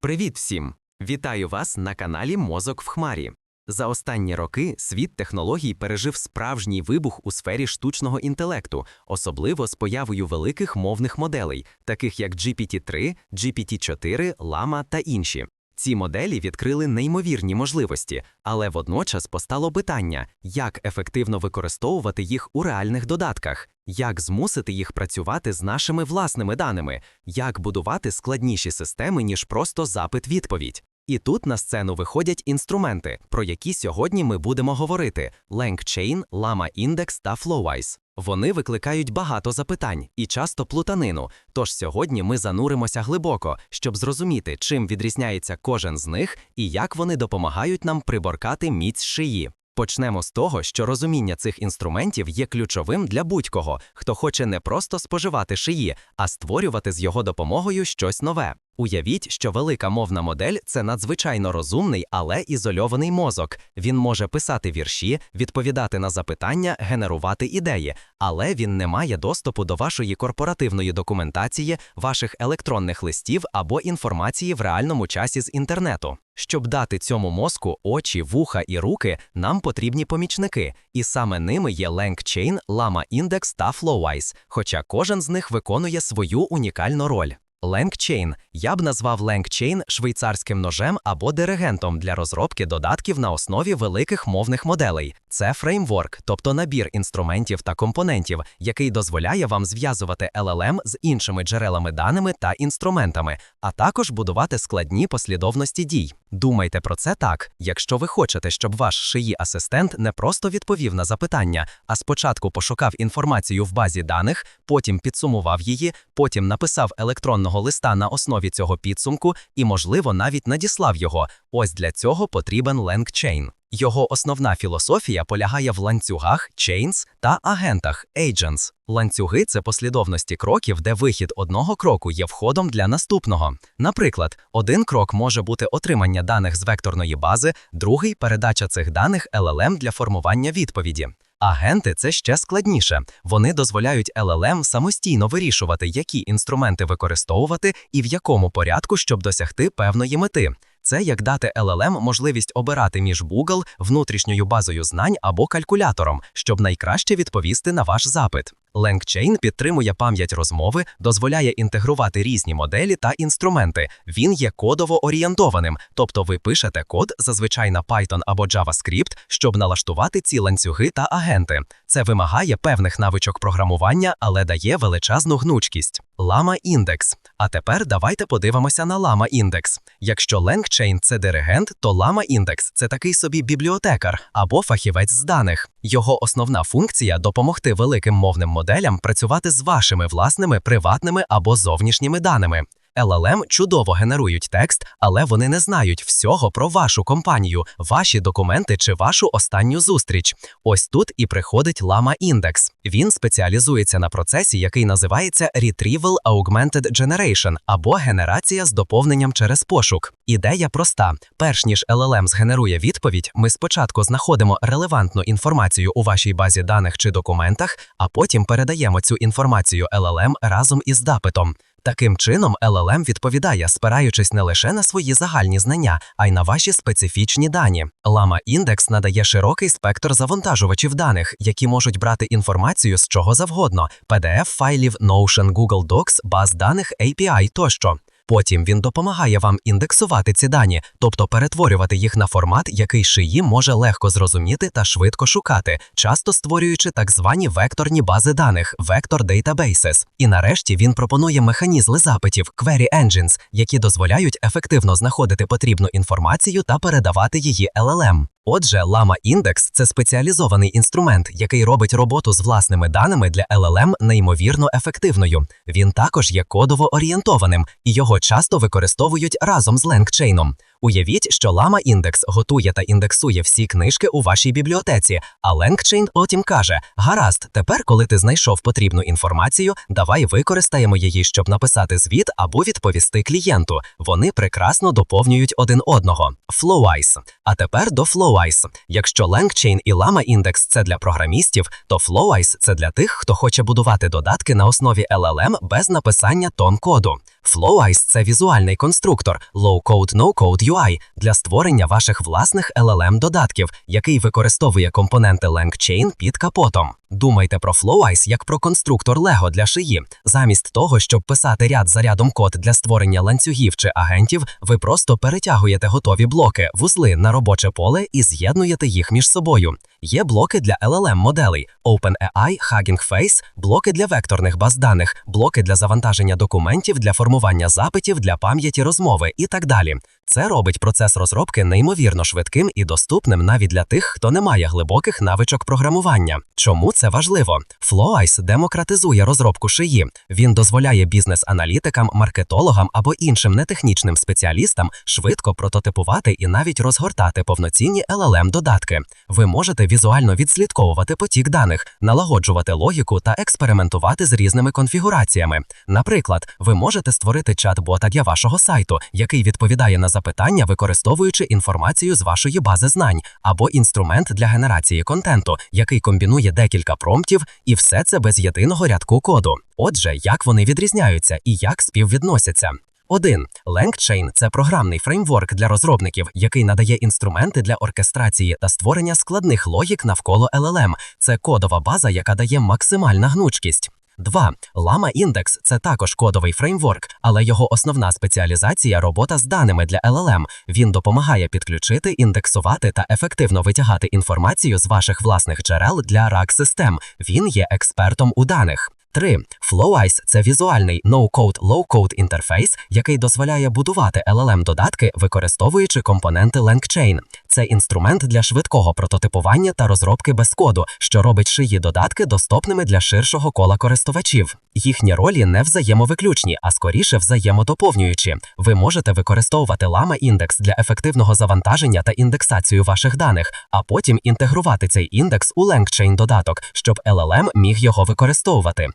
Привіт всім! Вітаю вас на каналі Мозок в Хмарі. За останні роки світ технологій пережив справжній вибух у сфері штучного інтелекту, особливо з появою великих мовних моделей, таких як GPT-3, GPT-4, Lama та інші. Ці моделі відкрили неймовірні можливості, але водночас постало питання, як ефективно використовувати їх у реальних додатках, як змусити їх працювати з нашими власними даними, як будувати складніші системи, ніж просто запит-відповідь. І тут на сцену виходять інструменти, про які сьогодні ми будемо говорити: LangChain, Llama Index та Flowwise. Вони викликають багато запитань і часто плутанину. Тож сьогодні ми зануримося глибоко, щоб зрозуміти, чим відрізняється кожен з них і як вони допомагають нам приборкати міць шиї. Почнемо з того, що розуміння цих інструментів є ключовим для будь-кого, хто хоче не просто споживати шиї, а створювати з його допомогою щось нове. Уявіть, що велика мовна модель це надзвичайно розумний, але ізольований мозок. Він може писати вірші, відповідати на запитання, генерувати ідеї, але він не має доступу до вашої корпоративної документації, ваших електронних листів або інформації в реальному часі з інтернету. Щоб дати цьому мозку очі, вуха і руки, нам потрібні помічники, і саме ними є LangChain, Llama Index та Flowwise, хоча кожен з них виконує свою унікальну роль. LangChain я б назвав LangChain швейцарським ножем або диригентом для розробки додатків на основі великих мовних моделей. Це фреймворк, тобто набір інструментів та компонентів, який дозволяє вам зв'язувати LLM з іншими джерелами даними та інструментами, а також будувати складні послідовності дій. Думайте про це так, якщо ви хочете, щоб ваш шиї асистент не просто відповів на запитання, а спочатку пошукав інформацію в базі даних, потім підсумував її, потім написав електронного листа на основі цього підсумку і, можливо, навіть надіслав його. Ось для цього потрібен LangChain. Його основна філософія полягає в ланцюгах, chains та агентах agents. Ланцюги це послідовності кроків, де вихід одного кроку є входом для наступного. Наприклад, один крок може бути отримання даних з векторної бази, другий передача цих даних LLM для формування відповіді. Агенти це ще складніше. Вони дозволяють LLM самостійно вирішувати, які інструменти використовувати і в якому порядку, щоб досягти певної мети. Це як дати LLM можливість обирати між Google, внутрішньою базою знань або калькулятором, щоб найкраще відповісти на ваш запит. LangChain підтримує пам'ять розмови, дозволяє інтегрувати різні моделі та інструменти. Він є кодово орієнтованим, тобто ви пишете код, зазвичай на Python або JavaScript, щоб налаштувати ці ланцюги та агенти. Це вимагає певних навичок програмування, але дає величезну гнучкість. Lama індекс. А тепер давайте подивимося на лама індекс. Якщо LangChain – це диригент, то лама індекс – це такий собі бібліотекар або фахівець з даних. Його основна функція допомогти великим мовним моделям працювати з вашими власними приватними або зовнішніми даними. LLM чудово генерують текст, але вони не знають всього про вашу компанію, ваші документи чи вашу останню зустріч. Ось тут і приходить Lama Index. Він спеціалізується на процесі, який називається Retrieval Augmented Generation або генерація з доповненням через пошук. Ідея проста: перш ніж LLM згенерує відповідь, ми спочатку знаходимо релевантну інформацію у вашій базі даних чи документах, а потім передаємо цю інформацію LLM разом із запитом. Таким чином, LLM відповідає, спираючись не лише на свої загальні знання, а й на ваші специфічні дані. Lama Index надає широкий спектр завантажувачів даних, які можуть брати інформацію з чого завгодно: PDF-файлів, Notion, Google Docs, баз даних, API тощо. Потім він допомагає вам індексувати ці дані, тобто перетворювати їх на формат, який шиї може легко зрозуміти та швидко шукати, часто створюючи так звані векторні бази даних Vector Databases. І нарешті він пропонує механізми запитів Query Engines, які дозволяють ефективно знаходити потрібну інформацію та передавати її LLM. Отже, Lama Index – це спеціалізований інструмент, який робить роботу з власними даними для LLM неймовірно ефективною. Він також є кодово орієнтованим, і його часто використовують разом з LangChain. Уявіть, що Lama Index готує та індексує всі книжки у вашій бібліотеці, а LangChain потім каже: Гаразд, тепер, коли ти знайшов потрібну інформацію, давай використаємо її, щоб написати звіт або відповісти клієнту. Вони прекрасно доповнюють один одного. Flowwise. А тепер до Flowwise. Якщо LangChain і Lama Index – це для програмістів, то Flowwise – це для тих, хто хоче будувати додатки на основі LLM без написання тон коду. FlowEyes – це візуальний конструктор Low-Code, No-Code UI для створення ваших власних LLM-додатків, який використовує компоненти LangChain під капотом. Думайте про FlowEyes як про конструктор Lego для шиї. Замість того, щоб писати ряд за рядом код для створення ланцюгів чи агентів, ви просто перетягуєте готові блоки, вузли на робоче поле і з'єднуєте їх між собою. Є блоки для LLM-моделей OpenAI, Hugging Face, блоки для векторних баз даних, блоки для завантаження документів, для формування запитів, для пам'яті розмови і так далі. Це робить процес розробки неймовірно швидким і доступним навіть для тих, хто не має глибоких навичок програмування. Чому це важливо? FlowEyes демократизує розробку шиї. Він дозволяє бізнес-аналітикам, маркетологам або іншим нетехнічним спеціалістам швидко прототипувати і навіть розгортати повноцінні LLM-додатки. Ви можете візуально відслідковувати потік даних, налагоджувати логіку та експериментувати з різними конфігураціями. Наприклад, ви можете створити чат-бота для вашого сайту, який відповідає на запитання, використовуючи інформацію з вашої бази знань, або інструмент для генерації контенту, який комбінує декілька промптів, і все це без єдиного рядку коду. Отже, як вони відрізняються і як співвідносяться? 1. LangChain – це програмний фреймворк для розробників, який надає інструменти для оркестрації та створення складних логік навколо LLM. Це кодова база, яка дає максимальна гнучкість. 2. Lama Index – це також кодовий фреймворк, але його основна спеціалізація – робота з даними для LLM. Він допомагає підключити, індексувати та ефективно витягати інформацію з ваших власних джерел для RAG-систем. Він є експертом у даних. 3. FlowEyes – це візуальний no-code, low-code інтерфейс, який дозволяє будувати LLM-додатки, використовуючи компоненти LangChain. Це інструмент для швидкого прототипування та розробки без коду, що робить шиї додатки доступними для ширшого кола користувачів. Їхні ролі не взаємовиключні, а скоріше взаємодоповнюючі. Ви можете використовувати Lama індекс для ефективного завантаження та індексацію ваших даних, а потім інтегрувати цей індекс у LangChain додаток, щоб LLM міг його використовувати.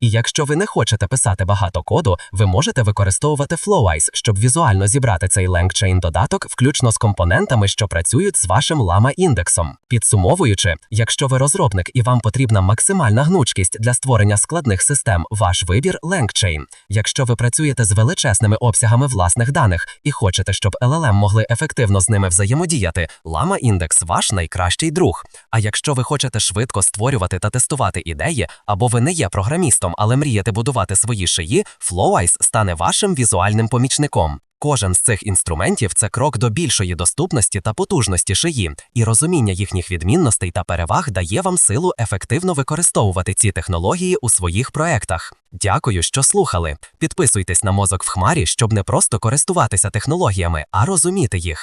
І якщо ви не хочете писати багато коду, ви можете використовувати FlowEyes, щоб візуально зібрати цей LangChain додаток, включно з компонентами, що працюють з вашим Lama індексом. Підсумовуючи, якщо ви розробник і вам потрібна максимальна гнучкість для створення складних систем, ваш вибір LangChain. Якщо ви працюєте з величезними обсягами власних даних і хочете, щоб LLM могли ефективно з ними взаємодіяти, Lama індекс ваш найкращий друг. А якщо ви хочете швидко створювати та тестувати ідеї, або ви не є програмістом, але мрієте будувати свої шиї, FlowEyes стане вашим візуальним помічником. Кожен з цих інструментів це крок до більшої доступності та потужності шиї, і розуміння їхніх відмінностей та переваг дає вам силу ефективно використовувати ці технології у своїх проектах. Дякую, що слухали. Підписуйтесь на мозок в хмарі, щоб не просто користуватися технологіями, а розуміти їх.